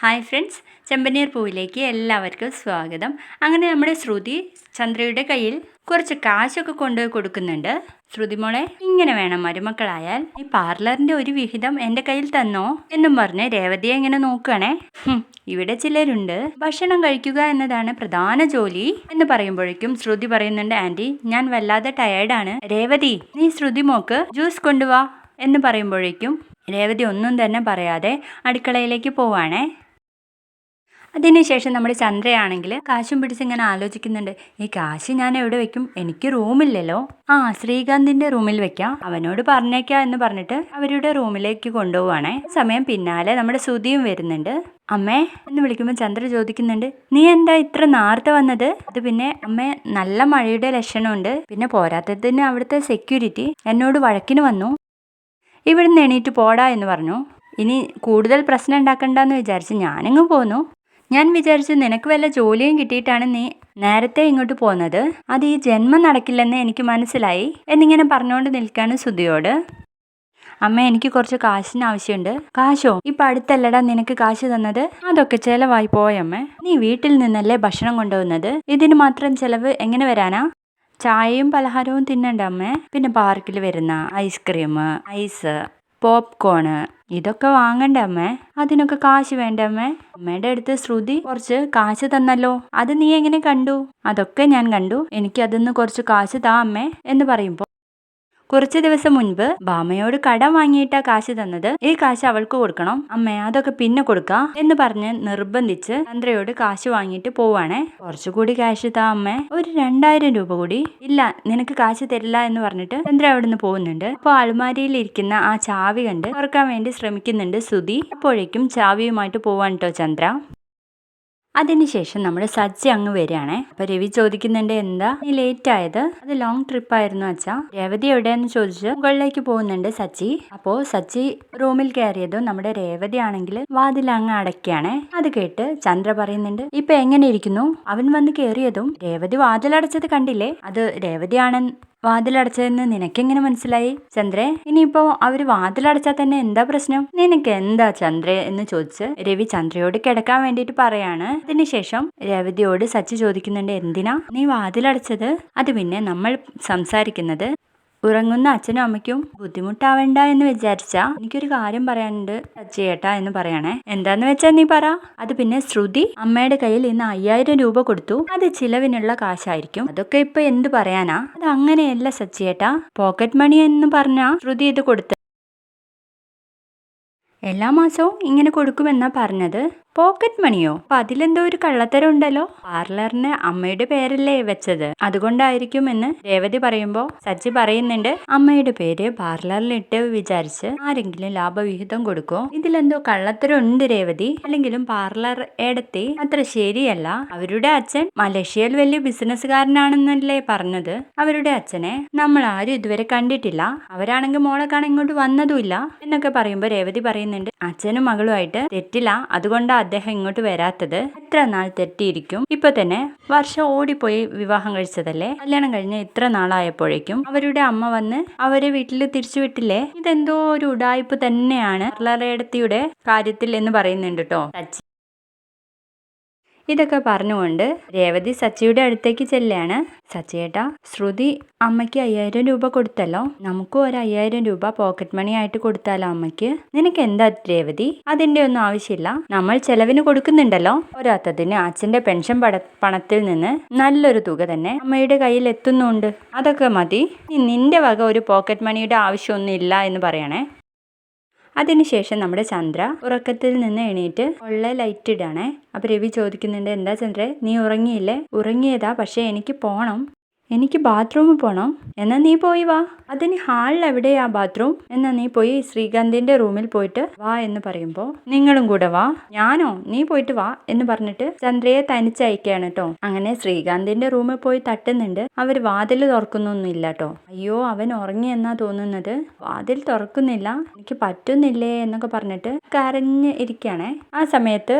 Hi friends ചെമ്പനീർ പൂവിലേക്ക് എല്ലാവർക്കും സ്വാഗതം. അങ്ങനെ നമ്മുടെ ശ്രുതി ചന്ദ്രയുടെ കയ്യിൽ കുറച്ച് കാശൊക്കെ കൊണ്ടുപോയി കൊടുക്കുന്നുണ്ട്. ശ്രുതി മോളെ ഇങ്ങനെ വേണം മരുമക്കളായാൽ. ഈ പാർലറിന്റെ ഒരു വിഹിതം എന്റെ കയ്യിൽ തന്നോ എന്നും പറഞ്ഞ് രേവതിയെ ഇങ്ങനെ നോക്കുകയാണേ ഇവിടെ ചിലരുണ്ട്. ഭക്ഷണം കഴിക്കുക എന്നതാണ് പ്രധാന ജോലി എന്ന് പറയുമ്പോഴേക്കും ശ്രുതി പറയുന്നുണ്ട് ആന്റി ഞാൻ വല്ലാതെ ടയേർഡാണ് രേവതി നീ ശ്രുതി മോക്ക് ജ്യൂസ് കൊണ്ടുവാ എന്ന് പറയുമ്പോഴേക്കും രേവതി ഒന്നും തന്നെ പറയാതെ അടുക്കളയിലേക്ക് പോവാണേ. അതിനുശേഷം നമ്മുടെ ചന്ദ്രയാണെങ്കിൽ കാശും പിടിച്ച് ഇങ്ങനെ ആലോചിക്കുന്നുണ്ട് ഈ കാശ് ഞാൻ എവിടെ വെക്കും? എനിക്ക് റൂമില്ലല്ലോ. ആ ശ്രീകാന്തിന്റെ റൂമിൽ വെക്കാം. അവനോട് പറഞ്ഞേക്കാം എന്ന് പറഞ്ഞിട്ട് അവരുടെ റൂമിലേക്ക് കൊണ്ടുപോവാണേ. സമയം പിന്നാലെ നമ്മുടെ സുതിയും വരുന്നുണ്ട്. അമ്മേ എന്ന് വിളിക്കുമ്പോൾ ചന്ദ്ര ചോദിക്കുന്നുണ്ട് നീ എന്താ ഇത്ര നേരത്തെ വന്നത്? അത് പിന്നെ അമ്മേ നല്ല മഴയുടെ ലക്ഷണമുണ്ട്. പിന്നെ പോരാത്തതിന് അവിടുത്തെ സെക്യൂരിറ്റി എന്നോട് വഴക്കിന് വന്നു. ഇവിടുന്ന് എണീറ്റ് പോടാ എന്ന് പറഞ്ഞു. ഇനി കൂടുതൽ പ്രശ്നം ഉണ്ടാക്കണ്ടെന്ന് വിചാരിച്ച് ഞാനങ്ങ് പോന്നു. ഞാൻ വിചാരിച്ചു നിനക്ക് വല്ല ജോലിയും കിട്ടിയിട്ടാണ് നീ നേരത്തെ ഇങ്ങോട്ട് പോകുന്നത് അത് ഈ ജന്മം നടക്കില്ലെന്ന് എനിക്ക് മനസ്സിലായി. എന്നിങ്ങനെ പറഞ്ഞുകൊണ്ട് നിൽക്കാണ് സുധിയോട്. അമ്മ എനിക്ക് കുറച്ച് കാശിന് ആവശ്യമുണ്ട്. കാശോ? ഇപ്പൊ അടുത്തല്ലടാ നിനക്ക് കാശ് തന്നത്. അതൊക്കെ ചെലവായി പോയമ്മേ നീ വീട്ടിൽ നിന്നല്ലേ ഭക്ഷണം കൊണ്ടുവന്നത്? ഇതിന് മാത്രം ചെലവ് എങ്ങനെ വരാനാ? ചായയും പലഹാരവും തിന്നണ്ട അമ്മേ. പിന്നെ പാർക്കിൽ വരുന്ന ഐസ്ക്രീം ഐസ്. പോപ്കോണ്. ഇതൊക്കെ വാങ്ങണ്ട അമ്മേ? അതിനൊക്കെ കാശ് വേണ്ട അമ്മേ? അമ്മയുടെ അടുത്ത് ശ്രുതി കുറച്ച് കാശ് തന്നല്ലോ. അത് നീ എങ്ങനെ കണ്ടു? അതൊക്കെ ഞാൻ കണ്ടു. എനിക്ക് അതിന്ന് കുറച്ച് കാശ് താ അമ്മേ എന്ന് പറയുമ്പോൾ കുറച്ച് ദിവസം മുൻപ് ബാമയോട് കടം വാങ്ങിയിട്ട കാശ് തന്നത്. ഈ കാശ് അവൾക്ക് കൊടുക്കണം. അമ്മേ അതൊക്കെ പിന്നെ കൊടുക്ക എന്ന് പറഞ്ഞ് നിർബന്ധിച്ച് ചന്ദ്രയോട് കാശ് വാങ്ങിയിട്ട് പോവാണേ. കുറച്ചുകൂടി കാശ് താ അമ്മേ. ഒരു രണ്ടായിരം രൂപ കൂടി. ഇല്ല നിനക്ക് കാശ് തരില്ല എന്ന് പറഞ്ഞിട്ട് ചന്ദ്ര അവിടുന്ന് പോകുന്നുണ്ട്. അപ്പോൾ ആൾമാരിയിൽ ഇരിക്കുന്ന ആ ചാവി കണ്ട് തുറക്കാൻ വേണ്ടി ശ്രമിക്കുന്നുണ്ട് സുധി. അപ്പോഴേക്കും ചാവിയുമായിട്ട് പോവാൻ കേട്ടോ ചന്ദ്ര. അതിനുശേഷം നമ്മൾ സജ്ജ അങ്ങ് വരികയാണേ. അപ്പൊ രവി ചോദിക്കുന്നുണ്ട് എന്താ? നീ ലേറ്റ് ആയത്? അത് ലോങ് ട്രിപ്പ് ആയിരുന്നു അച്ഛാ. രേവതി എവിടെയെന്ന് ചോദിച്ച് മുകളിലേക്ക് പോകുന്നുണ്ട് സച്ചി. അപ്പോൾ സച്ചി റൂമിൽ കയറിയതും നമ്മുടെ രേവതി ആണെങ്കിൽ വാതിൽ അങ്ങ് അടയ്ക്കുകയാണേ. അത് കേട്ട് ചന്ദ്ര പറയുന്നുണ്ട് ഇപ്പൊ എങ്ങനെ ഇരിക്കുന്നു? അവൻ വന്ന് കയറിയതും രേവതി വാതിലടച്ചത് കണ്ടില്ലേ? അത് രേവതിയാണെന്ന് വാതിലടച്ചതെന്ന് നിനക്കെങ്ങനെ മനസ്സിലായി? ചന്ദ്രേ ഇനിയിപ്പോ അവർ വാതിലടച്ചാൽ തന്നെ എന്താ പ്രശ്നം? നിനക്ക് എന്താ ചന്ദ്രേ എന്ന് ചോദിച്ച് രവി ചന്ദ്രയോട് കിടക്കാൻ വേണ്ടിയിട്ട് പറയാണ്. അതിനുശേഷം രവതിയോട് സച്ചി ചോദിക്കുന്നുണ്ട് എന്തിനാ നീ വാതിലടച്ചത്? അത് പിന്നെ നമ്മൾ സംസാരിക്കുന്നത് ഉറങ്ങുന്ന അച്ഛനും അമ്മയ്ക്കും ബുദ്ധിമുട്ടാവണ്ട എന്ന് വിചാരിച്ചാ എനിക്കൊരു കാര്യം പറയാനുണ്ട് ചേട്ടാ എന്ന് പറയണേ. എന്താന്ന് വെച്ചാ നീ പറ. അത് പിന്നെ ശ്രുതി അമ്മയുടെ കയ്യിൽ ഇന്ന് അയ്യായിരം രൂപ കൊടുത്തു. അത് ചിലവിനുള്ള കാശായിരിക്കും. അതൊക്കെ ഇപ്പൊ എന്ത് പറയാനാ? അത് അങ്ങനെയല്ല സച്ചിയേട്ടാ പോക്കറ്റ് മണി എന്ന് പറഞ്ഞാ ശ്രുതി ഇത് കൊടുത്തു എല്ലാ മാസവും ഇങ്ങനെ കൊടുക്കുമെന്നാ പറഞ്ഞത്. പോക്കറ്റ് മണിയോ? അപ്പൊ അതിലെന്തോ ഒരു കള്ളത്തരം ഉണ്ടല്ലോ പാർലറിന് അമ്മയുടെ പേരല്ലേ വെച്ചത്. അതുകൊണ്ടായിരിക്കും എന്ന് രേവതി പറയുമ്പോ സച്ചി പറയുന്നുണ്ട്. അമ്മയുടെ പേര് പാർലറിലിട്ട് വിചാരിച്ച് ആരെങ്കിലും ലാഭവിഹിതം കൊടുക്കോ? ഇതിലെന്തോ കള്ളത്തരം ഉണ്ട് രേവതി. അല്ലെങ്കിലും പാർലർ എടുത്തി അത്ര ശരിയല്ല. അവരുടെ അച്ഛൻ മലേഷ്യയിൽ വലിയ ബിസിനസ്സുകാരനാണെന്നല്ലേ പറഞ്ഞത്. അവരുടെ അച്ഛനെ നമ്മൾ ആരും ഇതുവരെ കണ്ടിട്ടില്ല. അവരാണെങ്കിൽ മോളെ കാണാൻ ഇങ്ങോട്ട് വന്നതുമില്ല. എന്നൊക്കെ പറയുമ്പോ രേവതി പറയുന്നുണ്ട്. അച്ഛനും മകളുമായിട്ട് തെറ്റില്ല. അതുകൊണ്ടാ അദ്ദേഹം ഇങ്ങോട്ട് വരാത്തത് എത്ര നാൾ തെറ്റിയിരിക്കും? ഇപ്പൊ തന്നെ വർഷം ഓടിപ്പോയി വിവാഹം കഴിച്ചതല്ലേ? കല്യാണം കഴിഞ്ഞ് ഇത്ര നാളായപ്പോഴേക്കും അവരുടെ അമ്മ വന്ന് അവരെ വീട്ടിൽ തിരിച്ചുവിട്ടില്ലേ? ഇതെന്തോ ഒരു ഉടായ്പ തന്നെയാണ് ലറയടത്തിയുടെ കാര്യത്തിൽ എന്ന് പറയുന്നുണ്ട് കേട്ടോ ഇതൊക്കെ പറഞ്ഞുകൊണ്ട് രേവതി സച്ചിയുടെ അടുത്തേക്ക് ചെല്ലുകയാണ്. സച്ചിയേട്ടാ ശ്രുതി അമ്മയ്ക്ക് അയ്യായിരം രൂപ കൊടുത്തല്ലോ. നമുക്കും ഒരു അയ്യായിരം രൂപ പോക്കറ്റ് മണി ആയിട്ട് കൊടുത്താലോ അമ്മയ്ക്ക്? നിനക്ക് എന്താ രേവതി? അതിന്റെ ഒന്നും ആവശ്യമില്ല. നമ്മൾ ചെലവിന് കൊടുക്കുന്നുണ്ടല്ലോ. പോരാത്തതിന് അച്ഛന്റെ പെൻഷൻ പണത്തിൽ നിന്ന് നല്ലൊരു തുക തന്നെ അമ്മയുടെ കയ്യിൽ എത്തുന്നുണ്ട്. അതൊക്കെ മതി. നിന്റെ വക ഒരു പോക്കറ്റ് മണിയുടെ ആവശ്യമൊന്നും ഇല്ല എന്ന് പറയണേ. അതിനുശേഷം നമ്മുടെ ചന്ദ്ര ഉറക്കത്തിൽ നിന്ന് എണീറ്റ് ഉള്ള ലൈറ്റ് ഇടാണേ. അപ്പൊ രവി ചോദിക്കുന്നുണ്ട് എന്താ ചന്ദ്ര നീ ഉറങ്ങിയില്ലേ? ഉറങ്ങിയതാ പക്ഷെ എനിക്ക് പോണം. എനിക്ക് ബാത്റൂമിൽ പോകണം എന്നാ നീ പോയി വാ. അതിന് ഹാളിൽ എവിടെയാ ബാത്റൂം? എന്നാ നീ പോയി ശ്രീകാന്തിന്റെ റൂമിൽ പോയിട്ട് വാ എന്ന് പറയുമ്പോൾ നിങ്ങളും കൂടെ വാ. ഞാനോ? നീ പോയിട്ട് വാ എന്ന് പറഞ്ഞിട്ട് ചന്ദ്രയെ തനിച്ചയക്കുകയാണ് കേട്ടോ അങ്ങനെ ശ്രീകാന്തിന്റെ റൂമിൽ പോയി തട്ടുന്നുണ്ട്. അവർ വാതിൽ തുറക്കുന്നൊന്നുമില്ല കേട്ടോ അയ്യോ അവൻ ഉറങ്ങി എന്നാ തോന്നുന്നത്? വാതിൽ തുറക്കുന്നില്ല. എനിക്ക് പറ്റുന്നില്ലേ എന്നൊക്കെ പറഞ്ഞിട്ട് കരഞ്ഞ് ഇരിക്കുകയാണേ. ആ സമയത്ത്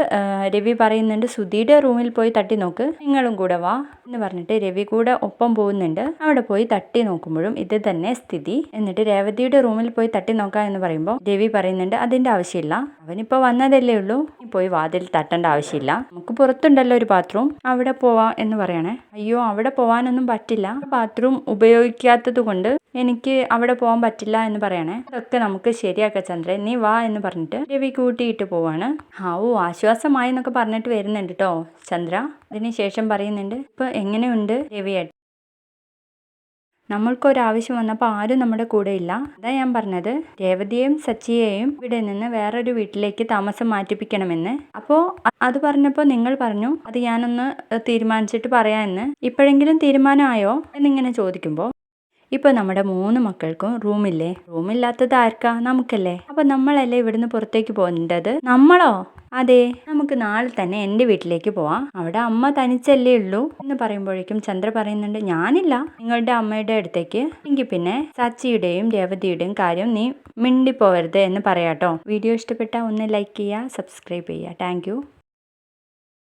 രവി പറയുന്നുണ്ട് സുധിയുടെ റൂമിൽ പോയി തട്ടി നോക്ക്. നിങ്ങളും കൂടെ വാ എന്ന് പറഞ്ഞിട്ട് രവി കൂടെ ഒപ്പം പോകുന്നുണ്ട്. അവിടെ പോയി തട്ടി നോക്കുമ്പോഴും ഇത് തന്നെ സ്ഥിതി. എന്നിട്ട് രേവതിയുടെ റൂമിൽ പോയി തട്ടി നോക്കാം എന്ന് പറയുമ്പോൾ ദേവി പറയുന്നുണ്ട് അതിന്റെ ആവശ്യമില്ല. അവനിപ്പോ വന്നതല്ലേ ഉള്ളൂ. പോയി വാതിൽ തട്ടേണ്ട ആവശ്യമില്ല. നമുക്ക് പുറത്തുണ്ടല്ലോ ഒരു ബാത്റൂം അവിടെ പോവാ എന്ന് പറയണേ. അയ്യോ അവിടെ പോവാനൊന്നും പറ്റില്ല. ബാത്റൂം ഉപയോഗിക്കാത്തത് കൊണ്ട് എനിക്ക് അവിടെ പോകാൻ പറ്റില്ല എന്ന് പറയണേ. അതൊക്കെ നമുക്ക് ശരിയാക്ക ചന്ദ്രൻ നീ വാ എന്ന് പറഞ്ഞിട്ട് രവി കൂട്ടിയിട്ട് പോവാണ്. ആ ഓ ആശ്വാസമായി എന്നൊക്കെ പറഞ്ഞിട്ട് വരുന്നുണ്ട് കേട്ടോ ചന്ദ്ര. അതിനുശേഷം പറയുന്നുണ്ട് ഇപ്പൊ എങ്ങനെയുണ്ട് രവിയേട്ടൻ നമ്മൾക്കൊരാവശ്യം വന്നപ്പോൾ ആരും നമ്മുടെ കൂടെ ഇല്ല. അതാ ഞാൻ പറഞ്ഞത്. രേവതിയെയും സച്ചിയെയും ഇവിടെ നിന്ന് വേറൊരു വീട്ടിലേക്ക് താമസം മാറ്റിപ്പിക്കണമെന്ന്. അപ്പോൾ അത് പറഞ്ഞപ്പോൾ നിങ്ങൾ പറഞ്ഞു അത് ഞാനൊന്ന് തീരുമാനിച്ചിട്ട് പറയാമെന്ന് ഇപ്പോഴെങ്കിലും തീരുമാനമായോ? എന്നിങ്ങനെ ചോദിക്കുമ്പോൾ ഇപ്പോൾ നമ്മുടെ മൂന്ന് മക്കൾക്കും റൂമില്ലേ? റൂമില്ലാത്തത് ആർക്കാ? നമുക്കല്ലേ? അപ്പോൾ നമ്മളല്ലേ ഇവിടുന്ന് പുറത്തേക്ക് പോകേണ്ടത്? നമ്മളോ? അതെ നമുക്ക് നാളെ തന്നെ എന്റെ വീട്ടിലേക്ക് പോവാം. അവിടെ അമ്മ തനിച്ചല്ലേ ഉള്ളൂ എന്ന് പറയുമ്പോഴേക്കും ചന്ദ്ര പറയുന്നുണ്ട് ഞാനില്ല. നിങ്ങളുടെ അമ്മയുടെ അടുത്തേക്ക്. എങ്കിൽ പിന്നെ സച്ചിയുടെയും രേവതിയുടെയും കാര്യം നീ മിണ്ടിപ്പോവരുത് എന്ന് പറയാട്ടോ. വീഡിയോ ഇഷ്ടപ്പെട്ടാൽ ഒന്ന് ലൈക്ക് ചെയ്യുക സബ്സ്ക്രൈബ് ചെയ്യുക. താങ്ക്